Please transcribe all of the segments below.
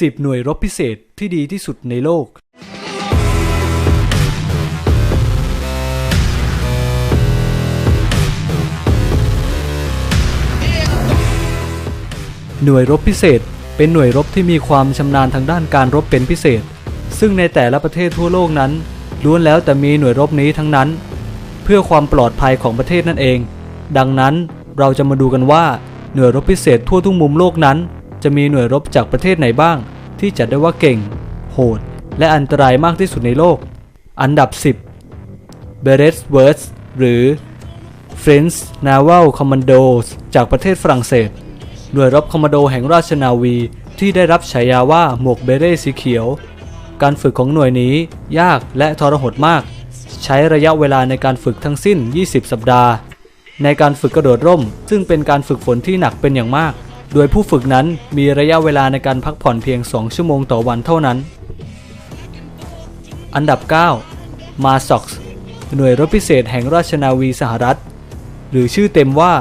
10หน่วยรบพิเศษที่ดีที่สุดในโลก หน่วยรบพิเศษเป็นหน่วยรบที่มีความชำนาญทางด้านการรบเป็นพิเศษ ซึ่งในแต่ละประเทศทั่วโลกนั้น ล้วนแล้วแต่มีหน่วยรบนี้ทั้งนั้น เพื่อความปลอดภัยของประเทศนั่นเอง ดังนั้นเราจะมาดูกันว่าหน่วยรบพิเศษทั่วทุกมุมโลกนั้น จะมีหน่วยรบจากประเทศไหนบ้าง ที่จัดได้ว่าเก่ง โหด และอันตรายมากที่สุดในโลก อันดับ 10 b e r e t w o r t h หรือ French Naval Commandos จากประเทศฝรั่งเศส หน่วยรบคอมมานโดแห่งราชนาวีที่ได้รับฉายาว่าหมวกเบเร่สีเขียว การฝึกของหน่วยนี้ยากและทรหดมาก ใช้ระยะเวลาในการฝึกทั้งสิ้น 20 สัปดาห์ ในการฝึกกระโดดร่ม ซึ่งเป็นการฝึกฝนที่หนักเป็นอย่างมาก โดยผู้ฝึกนั้นมีระยะเวลาในการพักผ่อนเพียง 2 ชั่วโมงต่อวันเท่านั้น อันดับ 9 มาซ็อกหน่วยรบพิเศษแห่งราชนาวีสหรัฐ หรือชื่อเต็มว่า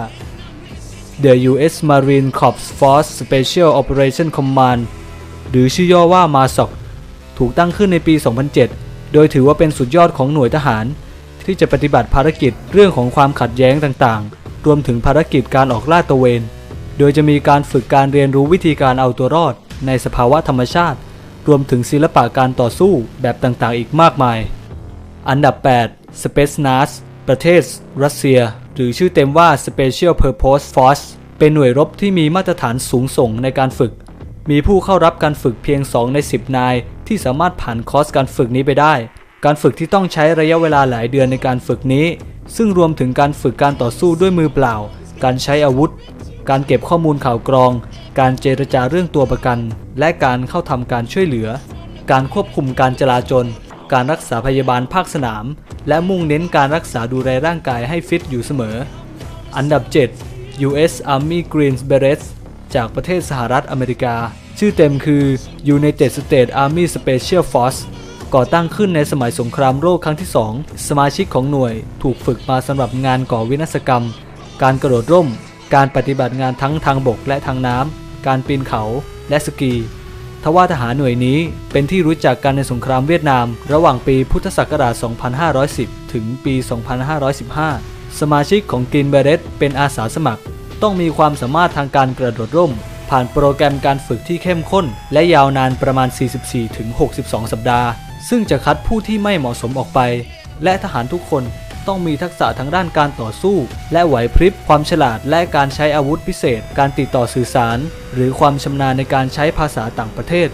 The U.S. Marine Corps Force Special Operation Command หรือชื่อย่อว่า MASOC ถูกตั้งขึ้นในปี 2007 โดยถือว่าเป็นสุดยอดของหน่วยทหาร ที่จะปฏิบัติภารกิจเรื่องของความขัดแย้งต่างๆ รวมถึงภารกิจการออกลาดตระเวน โดยจะมีการฝึกการเรียนรู้วิธีการเอาตัวรอด ในสภาวะธรรมชาติ รวมถึงศิลปะการต่อสู้แบบต่างๆ อีกมากมาย อันดับ 8 Space n a s ประเทศ รัสเซีย หรือชื่อเต็มว่า Special Purpose Force เป็นหน่วยรบที่มีมาตรฐานสูงส่งในการฝึก มีผู้เข้ารับการฝึกเพียง 2 ใน 10 นาย ที่สามารถผ่านคอร์สการฝึกนี้ไปได้ การฝึกที่ต้องใช้ระยะเวลาหลายเดือนในการฝึกนี้ ซึ่งรวมถึงการฝึกการต่อสู้ด้วยมือเปล่า การใช้อาวุธ การเก็บข้อมูลข่าวกรอง การเจรจาเรื่องตัวประกัน และการเข้าทำการช่วยเหลือ การควบคุมการจลาจลการรักษาพยาบาลภาคสนาม และมุ่งเน้นการรักษาดูแลร่างกายให้ฟิตอยู่เสมอ อันดับ 7 U.S. Army Green Berets จากประเทศสหรัฐอเมริกา ชื่อเต็มคือ United States Army Special Force ก่อตั้งขึ้นในสมัยสงครามโลกครั้งที่ 2 สมาชิกของหน่วยถูกฝึกมาสำหรับงานก่อวินาศกรรม การกระโดดร่ม การปฏิบัติงานทั้งทางบกและทางน้ำ การปีนเขาและสกีทว่าทหารหน่วยนี้เป็นที่รู้จักกันในสงครามเวียดนาม ระหว่างปีพุทธศักราช 2510 ถึงปี 2515 สมาชิกของกินเบเรตเป็นอาสาสมัคร ต้องมีความสามารถทางการกระโดดร่ม ผ่านโปรแกรมการฝึกที่เข้มข้น และยาวนานประมาณ 44ถึง62 สัปดาห์ ซึ่งจะคัดผู้ที่ไม่เหมาะสมออกไป และทหารทุกคนต้องมีทักษะทางด้านการต่อสู้ และไหวพริบ ความฉลาดและการใช้อาวุธพิเศษ การติดต่อสื่อสาร หรือความชำนาญในการใช้ภาษาต่างประเทศ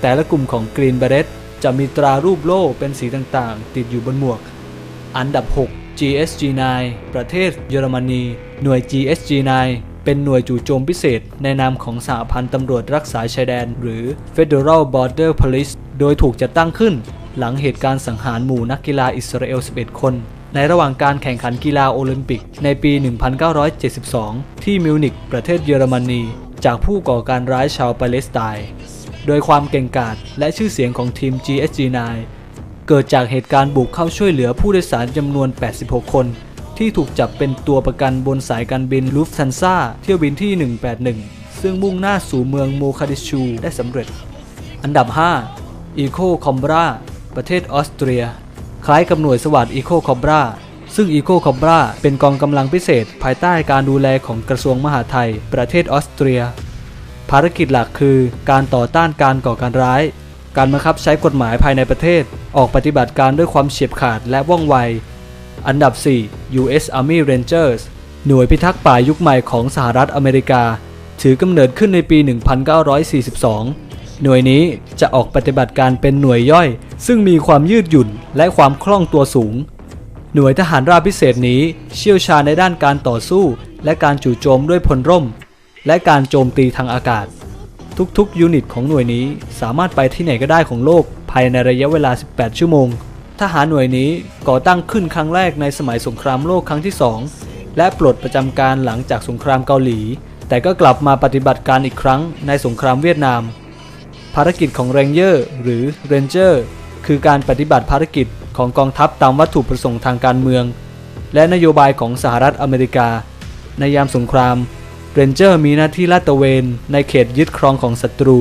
แต่ละกลุ่มของ Green Beret จะมีตรารูปโล่เป็นสีต่างๆ ติดอยู่บนหมวก อันดับ 6 GSG-9 ประเทศเยอรมนี หน่วย GSG-9 เป็นหน่วยจู่โจมพิเศษ ในนามของสหพันธ์ตำรวจรักษาชายแดน หรือ Federal Border Police โดยถูกจัดตั้งขึ้น หลังเหตุการณ์สังหารหมู่นักกีฬาอิสราเอล 11 คน ในระหว่างการแข่งขันกีฬาโอลิมปิก ในปี 1972 ที่มิวนิกประเทศเยอรมนี จากผู้ก่อการร้ายชาวปาเลสไตน์ โดยความเก่งกาจและชื่อเสียงของทีม GSG-9 เกิดจากเหตุการณ์บุกเข้าช่วยเหลือผู้โดยสารจำนวน 86 คน ที่ถูกจับเป็นตัวประกันบนสายการบินลูฟทันซาเที่ยวบินที่ 181 ซึ่งมุ่งหน้าสู่เมืองโมคาดิชูได้สำเร็จ อันดับ 5 อีโคคอมบราประเทศออสเตรีย คล้ายกับหน่วยสวัสด์อีโคคอมบราซึ่งอีโคคอมบราเป็นกองกำลังพิเศษ ภายใต้การดูแลของกระทรวงมหาดไทย ประเทศออสเตรีย ภารกิจหลักคือการต่อต้านการก่อการร้าย การบังคับใช้กฎหมายภายในประเทศ ออกปฏิบัติการด้วยความเฉียบขาดและว่องไว อันดับ 4 U.S. Army Rangers หน่วยพิทักษ์ป่ายุคใหม่ของสหรัฐอเมริกา ถือกำเนิดขึ้นในปี 1942 หน่วยนี้จะออกปฏิบัติการเป็นหน่วยย่อย ซึ่งมีความยืดหยุ่นและความคล่องตัวสูง หน่วยทหารราบพิเศษนี้เชี่ยวชาญในด้านการต่อสู้ และการจู่โจมด้วยพลร่ม และการโจมตีทางอากาศ ทุกๆ ยูนิตของหน่วยนี้สามารถไปที่ไหนก็ได้ของโลกภายในระยะเวลา 18 ชั่วโมง ทหารหน่วยนี้ก่อตั้งขึ้นครั้งแรกในสมัยสงครามโลกครั้งที่ 2 และปลดประจำการหลังจากสงครามเกาหลี แต่ก็กลับมาปฏิบัติการอีกครั้งในสงครามเวียดนาม ภารกิจของเรนเจอร์หรือเรนเจอร์คือการปฏิบัติภารกิจของกองทัพตามวัตถุประสงค์ทางการเมือง และนโยบายของสหรัฐอเมริกา ในยามสงครามเรนเจอร์มีหน้าที่ลาดตระเวนในเขตยึดครองของศัตรู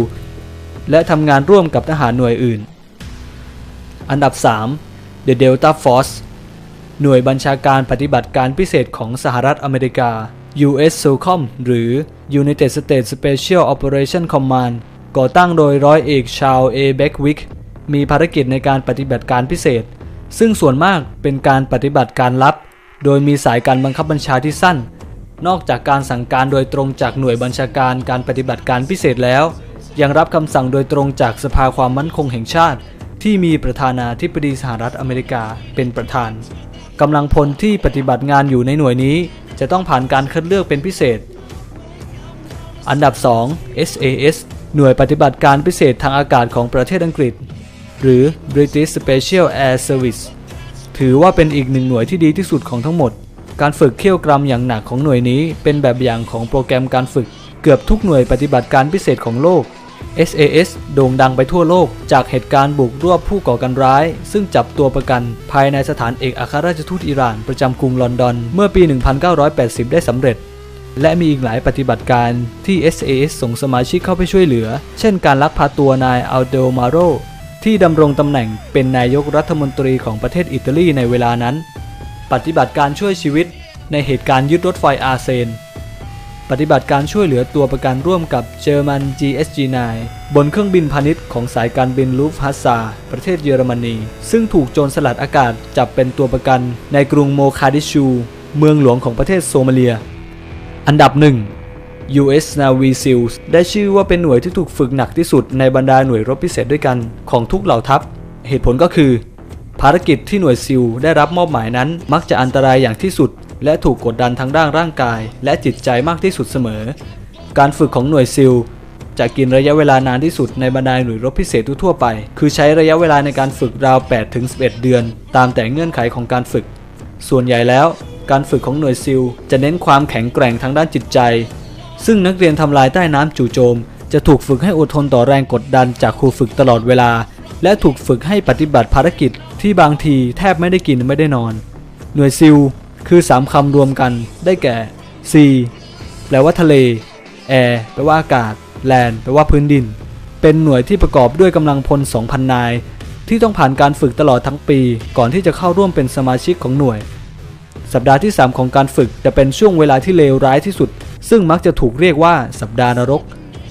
และทำงานร่วมกับทหารหน่วยอื่น อันดับ 3 The Delta Force หน่วยบัญชาการปฏิบัติการพิเศษของสหรัฐอเมริกา US SOCOM หรือ United States Special Operation Command ก่อตั้งโดยร้อยเอกชาวเอเบกวิกมีภารกิจในการปฏิบัติการพิเศษ ซึ่งส่วนมากเป็นการปฏิบัติการลับ โดยมีสายการบังคับบัญชาที่สั้น นอกจากการสั่งการโดยตรงจากหน่วยบัญชาการการปฏิบัติการพิเศษแล้ว ยังรับคำสั่งโดยตรงจากสภาความมั่นคงแห่งชาติ ที่มีประธานาธิบดีสหรัฐอเมริกาเป็นประธานกำลังพลที่ปฏิบัติงานอยู่ในหน่วยนี้ จะต้องผ่านการคัดเลือกเป็นพิเศษ อันดับ 2 SAS หน่วยปฏิบัติการพิเศษทางอากาศของประเทศอังกฤษ หรือ British Special Air Service ถือว่าเป็นอีกหนึ่งหน่วยที่ดีที่สุดของทั้งหมด การฝึกเขี่ยวกรำอย่างหนักของหน่วยนี้ เป็นแบบอย่างของโปรแกรมการฝึกเกือบทุกหน่วยปฏิบัติการพิเศษของโลก SAS โด่งดังไปทั่วโลกจากเหตุการณ์บุกรวบผู้ก่อการร้าย ซึ่งจับตัวประกันภายในสถานเอกอัครราชทูตอิหร่านประจำกรุงลอนดอน เมื่อปี 1980 ได้สำเร็จ และมีอีกหลายปฏิบัติการที่ SAS ส่งสมาชิกเข้าไปช่วยเหลือ เช่นการลักพาตัวนายอัลเดมาโรที่ดำรงตำแหน่งเป็นนายกรัฐมนตรีของประเทศอิตาลีในเวลานั้น ปฏิบัติการช่วยชีวิตในเหตุการณ์ยึดรถไฟอาร์เซน ปฏิบัติการช่วยเหลือตัวประกันร่วมกับเจอร์มัน GSG-9 บนเครื่องบินพาณิชย์ของสายการบินลูฟฮัสซาประเทศเยอรมนี ซึ่งถูกโจรสลัดอากาศจับเป็นตัวประกันในกรุงโมคาดิชู เมืองหลวงของประเทศโซมาเลีย อันดับ1 US Navy SEALs ได้ชื่อว่าเป็นหน่วยที่ถูกฝึกหนักที่สุดในบรรดาหน่วยรบพิเศษด้วยกันของทุกเหล่าทัพ เหตุผลก็คือ ภารกิจที่หน่วยซิลได้รับมอบหมายนั้น มักจะอันตรายอย่างที่สุด และถูกกดดันทางด้านร่างกาย และจิตใจมากที่สุดเสมอ การฝึกของหน่วยซิลจะกินระยะเวลานานที่สุดในบรรดาหน่วยรบพิเศษทั่วไป คือใช้ระยะเวลาในการฝึกราว 8-11 เดือน ตามแต่เงื่อนไขของการฝึก ส่วนใหญ่แล้ว การฝึกของหน่วยซิลจะเน้นความแข็งแกร่งทางด้านจิตใจ ซึ่งนักเรียนทำลายใต้น้ำจู่โจม จะถูกฝึกให้อดทนต่อแรงกดดันจากครูฝึกตลอดเวลา และถูกฝึกให้ปฏิบัติภารกิจที่บางทีแทบไม่ได้กินไม่ได้นอน หน่วยซิล คือ3คำรวมกันได้แก่ sea แปลว่าทะเล air แปลว่าอากาศ land แปลว่าพื้นดิน เป็นหน่วยที่ประกอบด้วยกำลังพล 2,000 นาย ที่ต้องผ่านการฝึกตลอดทั้งปี ก่อนที่จะเข้าร่วมเป็นสมาชิกของหน่วย สัปดาห์ที่ 3 ของการฝึกจะเป็นช่วงเวลาที่เลวร้ายที่สุด ซึ่งมักจะถูกเรียกว่าสัปดาห์นรก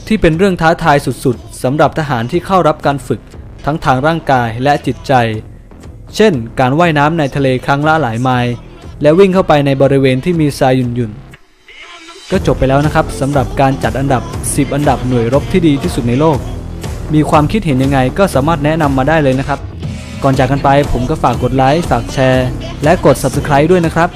ที่เป็นเรื่องท้าทายสุดๆสำหรับทหารที่เข้ารับการฝึก ทั้งทางร่างกายและจิตใจ เช่น การว่ายน้ำในทะเลครั้งละหลายไมล์ และวิ่งเข้าไปในบริเวณที่มีทรายหยุ่นๆ ก็จบไปแล้วนะครับสำหรับการจัดอันดับ 10 อันดับหน่วยรบที่ดีที่สุดในโลก มีความคิดเห็นยังไงก็สามารถแนะนำมาได้เลยนะครับ ก่อนจากกันไปผมก็ฝากกดไลค์ฝากแชร์ และกด Subscribe ด้วยนะครับ